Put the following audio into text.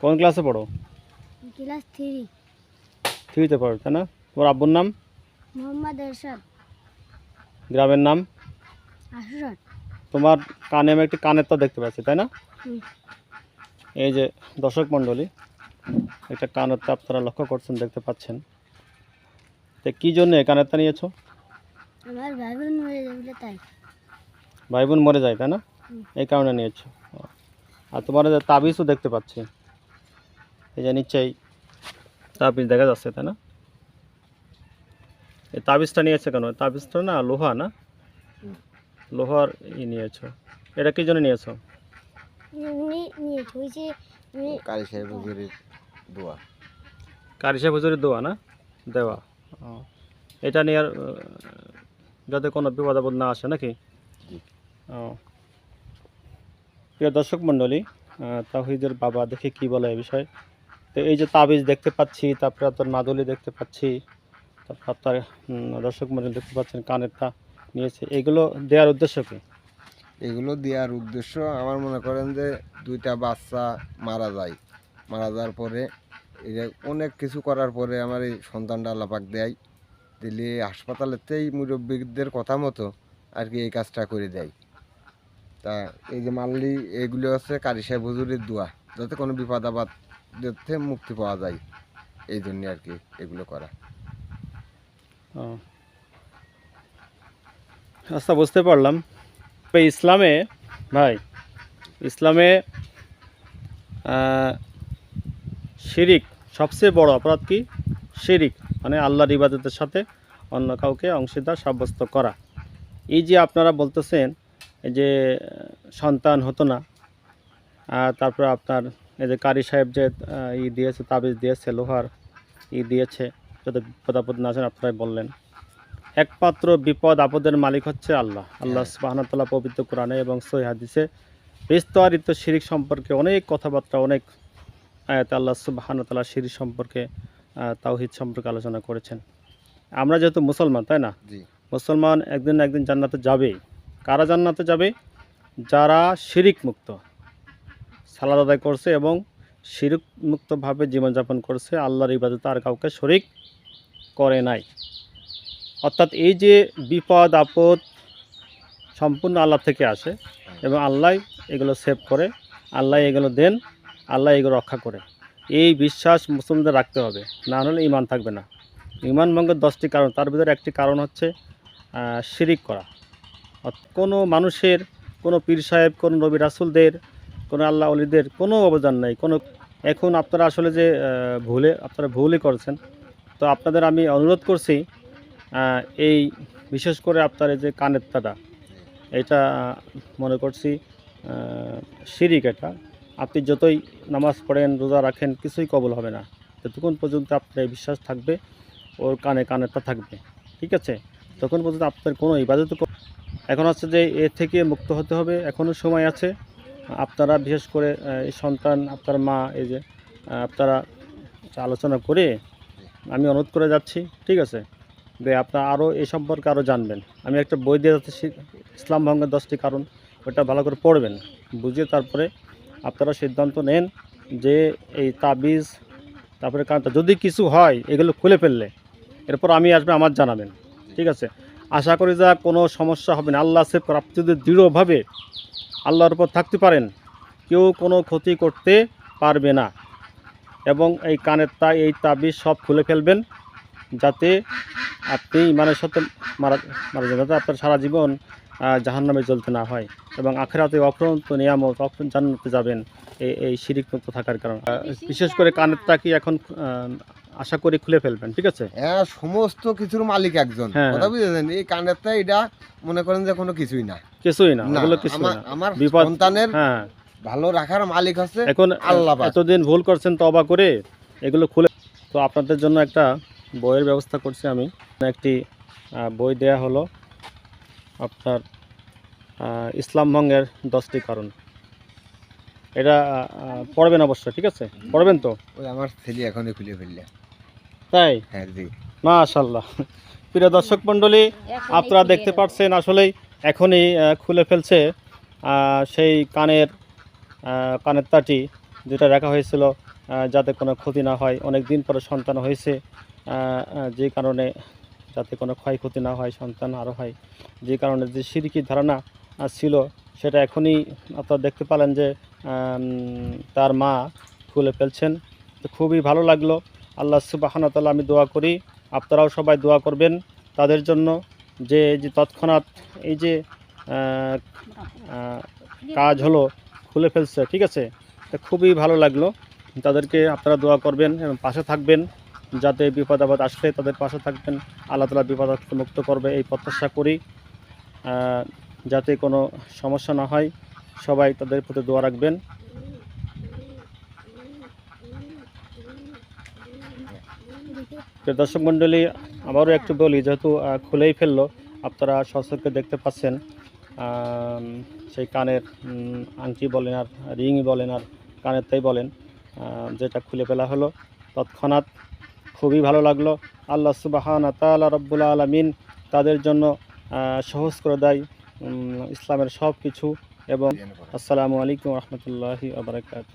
কোন ক্লাসে পড়ো? Class three. থ্রিতে পড়ো তাই না? তোমার আব্বুর নাম? মোহাম্মদ এরশাদ গ্রামের নাম? তোমার কানে আমি একটি কানের তো দেখতে পাচ্ছি তাই না? এই যে দর্শক মণ্ডলী একটা কানের তো আপনারা লক্ষ্য করছেন দেখতে পাচ্ছেন। তো কী জন্য এই কানেরটা নিয়েছো? আমার ভাই বোন মরে যাবে তাই। ভাই বোন মরে যায় তাই না? এই কারণে নিয়েছো। আর তোমার তাবিজও দেখতে পাচ্ছি। এই যে নিশ্চয়ই তাবিজ দেখা যাচ্ছে তাই না? এই তাবিজটা নিয়েছে কেন? তাবিজটা না লোহা না? লোহার ই নিয়েছো। এটা কি জন্য নিয়েছো? কারি সাহেব হুজুরের দোয়া। কারি সাহেব হুজুরের দোয়া না? দেওয়া। এটা নিয়ে আর যাতে কোনো বিপদ আপদ না আসে নাকি? ও। প্রিয় দর্শক মণ্ডলী তাহিদের বাবা দেখে কি বলে এ বিষয়ে? তো এই যে তাবিজ দেখতে পাচ্ছি, তারপরে আপনার মাদুলি দেখতে পাচ্ছি, তারপর আপনার দর্শক মণ্ডলী দেখতে পাচ্ছেন কানেরটা নিয়েছে। এগুলো দেওয়ার উদ্দেশ্য কি? এগুলো দেওয়ার উদ্দেশ্য আমার মনে করেন যে দুইটা বাচ্চা মারা যায়। মারা যাওয়ার পরে এই যে অনেক কিছু করার পরে আমার এই সন্তানটা আল্লাপাক দেয়। দিলে হাসপাতালেতেই মুরব্বীদের কথা মতো আর কি এই কাজটা করে দেয়। তা এই যে মাল্লি, এগুলো হচ্ছে কারি সাহেব হুজুরের দোয়া। যাতে কোনো বিপদ আপদ যাতে মুক্তি পাওয়া যায়। এই জন্য আর কি এগুলো করা। আচ্ছা বুঝতে পারলাম। ইসলামে, ভাই, ইসলামে শিরিক সবচেয়ে বড় অপরাধ কি? শিরিক মানে আল্লাহর ইবাদতের সাথে অন্য কাউকে অংশীদার, সাব্যস্ত করা। এই যে আপনারা বলতেছেন যে, সন্তান হতো না তারপরে আপনার এই যে কারি সাহেব যে ই দিয়েছে তাবিজ দিয়েছে লোহার ই দিয়েছে যাতে বিপদ আপদ না আসেন আপনারাই বললেন। একমাত্র বিপদ আপদের মালিক হচ্ছে আল্লাহ। আল্লাহ হ্যাঁ। পবিত্র কোরআনে এবং সহি হাদিসে বিস্তারিত শিরিক সম্পর্কে অনেক কথাবার্তা অনেক আয়াত আল্লাহ সুবাহানতাল্লাহ শিরিক সম্পর্কে তাওহিদ সম্পর্কে আলোচনা করেছেন। আমরা যেহেতু মুসলমান তাই না? জি। মুসলমান একদিন একদিন জান্নাতে যাবেই। কারা জান্নাতে যাবে? যারা শিরিক মুক্ত। সালাদ আদায় করছে এবং শিরিক মুক্তভাবে জীবনযাপন করছে, আল্লাহর ইবাদত আর কাউকে শরিক করে নাই। অর্থাৎ এই যে বিপদ, আপদ সম্পূর্ণ আল্লাহ থেকে আসে এবং আল্লাহ এগুলো সেভ করে, আল্লাহ এগুলো দেন, আল্লাহ এগুলো রক্ষা করে। এই বিশ্বাস মুসলিমদের রাখতে হবে, না হলে ইমান থাকবে না। ইমান ভঙ্গের দশটি কারণ, তার ভিতরে একটি কারণ হচ্ছে শিরিক করা। কোনো মানুষের, কোনো পীর সাহেব, কোনো নবী রাসুলদের কোনো আল্লাহ অলিদের কোনো অবদান নাই, কোনো, এখন আপনারা আসলে যে ভুলে, আপনারা ভুলই করছেন। তো আপনাদের আমি অনুরোধ করছি এই বিশেষ করে আপনার এই যে কানেরটাটা এটা মনে করছি শিরিক এটা। আপনি যতই নামাজ পড়েন, রোজা রাখেন, কিছুই কবল হবে না। যতক্ষণ পর্যন্ত আপনার এই বিশ্বাস থাকবে, ওর কানে কানেরটা থাকবে। ঠিক আছে? তখন পর্যন্ত আপনার কোনো ইবাদত এখন হচ্ছে যে, এ থেকে মুক্ত হতে হবে এখনও সময় আছে। আপনারা, বিশেষ করে সন্তান, আপনার মা, এই যে আপনারা আলোচনা করে আমি অনুরোধ করে যাচ্ছি, ঠিক আছে? যে আপনারা আরও এই সম্পর্কে আরও জানবেন। আমি একটা বই দিয়ে যাচ্ছি ইসলাম ভঙ্গের দশটি কারণ, ওটা ভালো করে পড়বেন। বুঝিয়ে তারপরে আপনারা সিদ্ধান্ত নেন যে এই তাবিজ, তারপরে কারণটা যদি কিছু হয়, এগুলো খুলে ফেললে, এরপর আমি আসবে, আমার জানাবেন, ঠিক আছে? আশা করি যা কোনো সমস্যা হবে না। আল্লাহ আপনি যদি দৃঢ়ভাবে আল্লাহর উপর থাকতে পারেন, কেউ কোনো ক্ষতি করতে পারবে না। এবং এই কানের তা, এই তাবিজ সব খুলে ফেলবেন, যাতে আপনি ইমানের সাথে মারা মারা যান যাতে আপনার সারা জীবন জাহান নামে চলতে না হয় এবং আখেরাতে অক্রান্ত নিয়ামত জান্নাতে যাবেন এই এই শিরিক থাকার কারণে। বিশেষ করে কানেরটা কি এখন আশা করি খুলে ফেলবেন ঠিক আছে? হ্যাঁ সমস্ত কিছুর মালিক একজন। হ্যাঁ, কথা বুঝেছেন? এই কানেরটা এটা মনে করেন যে কোনো কিছুই না। কিছুই না ওগুলো আমার না। আমার সন্তানের হ্যাঁ। ভালো রাখার মালিক হচ্ছে এখন আল্লাহ পাক। এতদিন ভুল করছেন তবা করে এগুলো খুলে তো আপনাদের জন্য একটা বইয়ের ব্যবস্থা করছি আমি। একটি বই দেয়া হলো আপনার ইসলাম ভঙ্গের দশটি কারণ। এটা পড়বেন অবশ্যই ঠিক আছে? পড়বেন তো? ওই আমার ছেলে এখনই খুলে ফেললে। তাই? হ্যাঁ জি। মাশাল্লাহ প্রিয় দর্শক মণ্ডলী আপনারা দেখতে পাচ্ছেন আসলেই এখনই খুলে ফেলছে। সেই কানের কানের তাটি যেটা রাখা হয়েছিল যাতে কোনো ক্ষতি না হয়। অনেক দিন পরে সন্তান হয়েছে যে কারণে যাতে কোনো ক্ষয়ক্ষতি না হয় সন্তান আরও হয়। যে কারণে যে সিরিকি ধারণা ছিল সেটা এখনই আপনারা দেখতে পালেন যে তার মা খুলে ফেলছেন। তো খুবই ভালো লাগল। আল্লাহ সুবাহানতাল্লাহ আমি দোয়া করি। আপনারাও সবাই দোয়া করবেন তাদের জন্য যে যে তৎক্ষণাৎ এই যে কাজ হলো, খুলে ফেলছে, ঠিক আছে? তো খুবই ভালো লাগল। তাদেরকে আপনারা দোয়া করবেন এবং পাশে থাকবেন, যাতে বিপদ আপদ আসলে তাদের পাশে থাকবেন। আল্লাহ তালা বিপদ মুক্ত করবে, এই প্রত্যাশা করি। যাতে কোনো সমস্যা না হয়, সবাই তাদের প্রতি দোয়া রাখবেন। দর্শক মণ্ডলী আবারও একটু বলি যেহেতু খুলেই ফেলল আপনারা সচক্ষে দেখতে পাচ্ছেন সেই কানের আংটি বলেন আর রিংই বলেন আর কানের তাই বলেন যেটা খুলে ফেলা হলো। তৎক্ষণাৎ খুবই ভালো লাগল। আল্লাহ সুবাহান তালা রব্বুল আলমিন তাদের জন্য সহজ করে দেয় ইসলামের সব কিছু এবং আসসালামু আলাইকুম রহমতুল্লাহি আবরাকাত